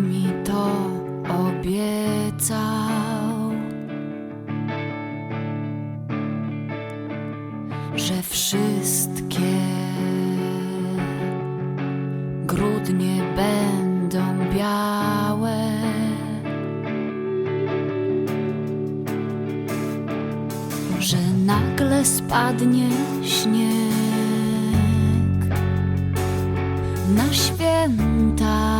Mi to obiecał? Że wszystkie grudnie będą białe. Że nagle spadnie śnieg na święta.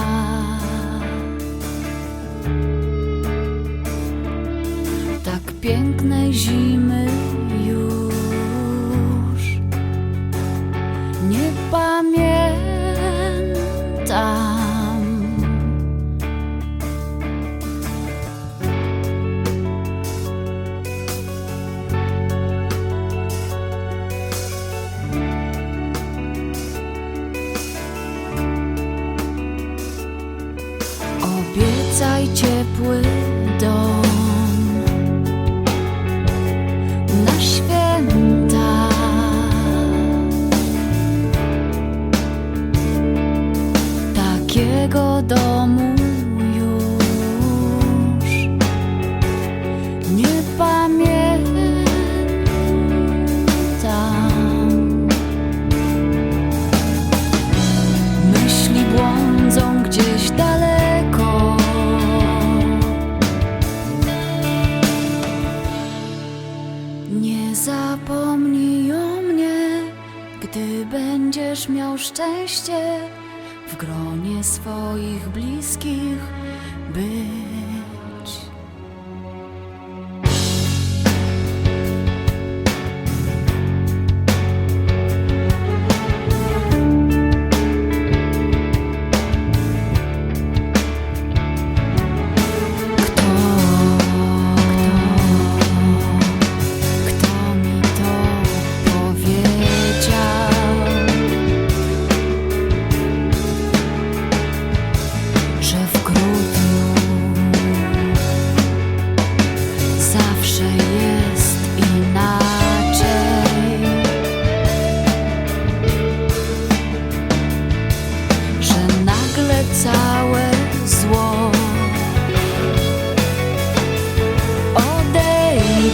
Tak pięknej zimy już nie pamiętam. Obiecaj Takiego domu już nie pamiętam. Myśli błądzą gdzieś daleko. Nie zapomnij o mnie, gdy będziesz miał szczęście w gronie swoich bliskich być.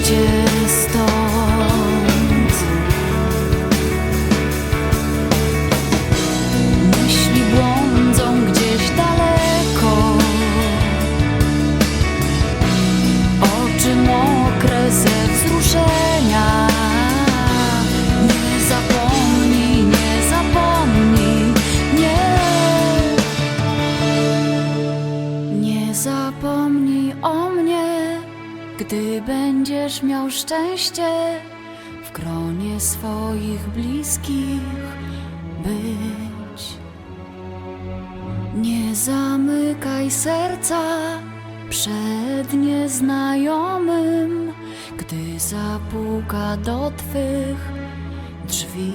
Odejdzie stąd. Myśli błądzą gdzieś daleko. Oczy mokre ze wzruszenia. Nie zapomnij, nie zapomnij, nie. Nie zapomnij o mnie, gdy będziesz miał szczęście w gronie swoich bliskich być. Nie zamykaj serca przed nieznajomym, gdy zapuka do twych drzwi.